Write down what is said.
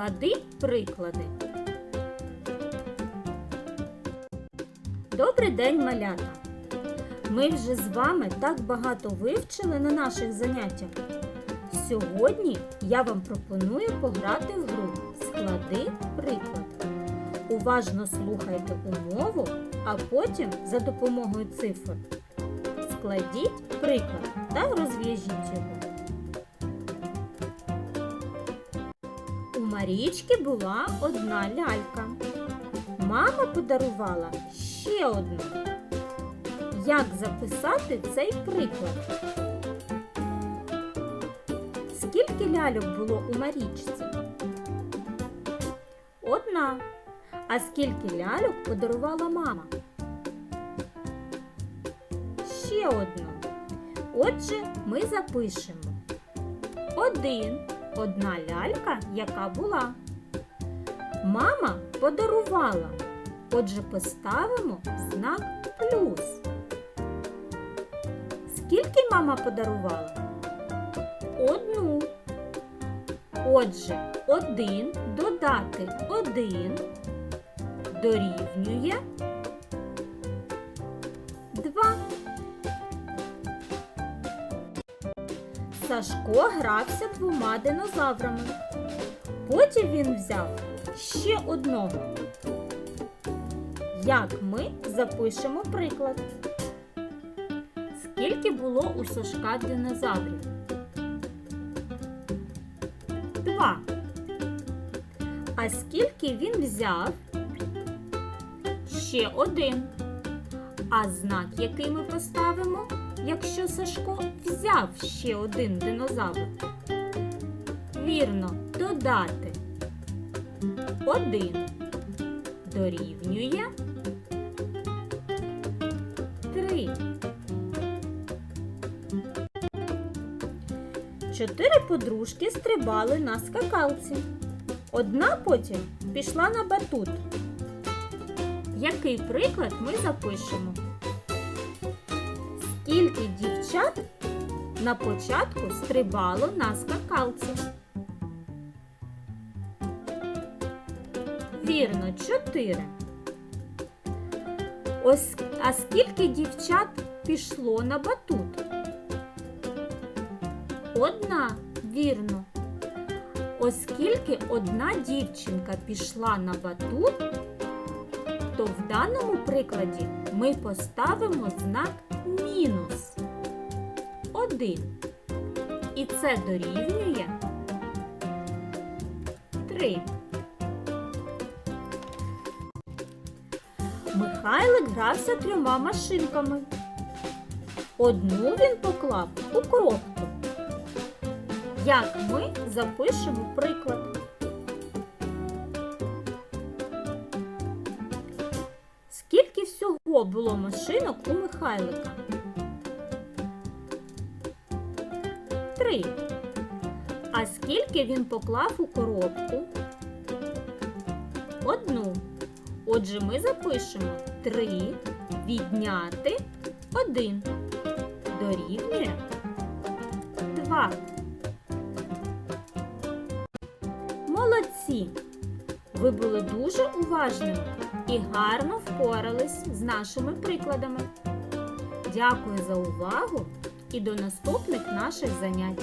Склади приклади. Добрий день, малята! Ми вже з вами так багато вивчили на наших заняттях. Сьогодні я вам пропоную пограти в гру Склади приклад. Уважно слухайте умову, а потім за допомогою цифр складіть приклад та розв'яжіть його. Марічки була одна лялька. Мама подарувала ще одну. Як записати цей приклад? Скільки ляльок було у Марічці? Одна. А скільки ляльок подарувала мама? Ще одну. Отже, ми запишемо. Один. Одна лялька, яка була. Мама подарувала. Отже, поставимо знак плюс. Скільки мама подарувала? Одну. Отже, один додати один дорівнює Сашко грався двома динозаврами. Потім він взяв ще одного. Як ми запишемо приклад? Скільки було у Сашка динозаврів? Два. А скільки він взяв? Ще один. А знак, який ми поставимо, якщо Сашко взяв ще один динозавр? Вірно, додати. Один дорівнює три. Чотири подружки стрибали на скакалці. Одна потім пішла на батут. Який приклад ми запишемо? Скільки дівчат на початку стрибало на скакалці? Вірно, чотири. Ось, а скільки дівчат пішло на батут? Одна, вірно. Оскільки одна дівчинка пішла на батут, то в даному прикладі ми поставимо знак мінус. Один. І це дорівнює 3. Михайлик грався трьома машинками. Одну він поклав у коробку. Як ми запишемо приклад? Всього було машинок у Михайлика? Три. А скільки він поклав у коробку? Одну. Отже, ми запишемо 3 відняти 1 дорівнює 2. Молодці! Ви були дуже уважними і гарно впорались з нашими прикладами. Дякую за увагу і до наступних наших занять.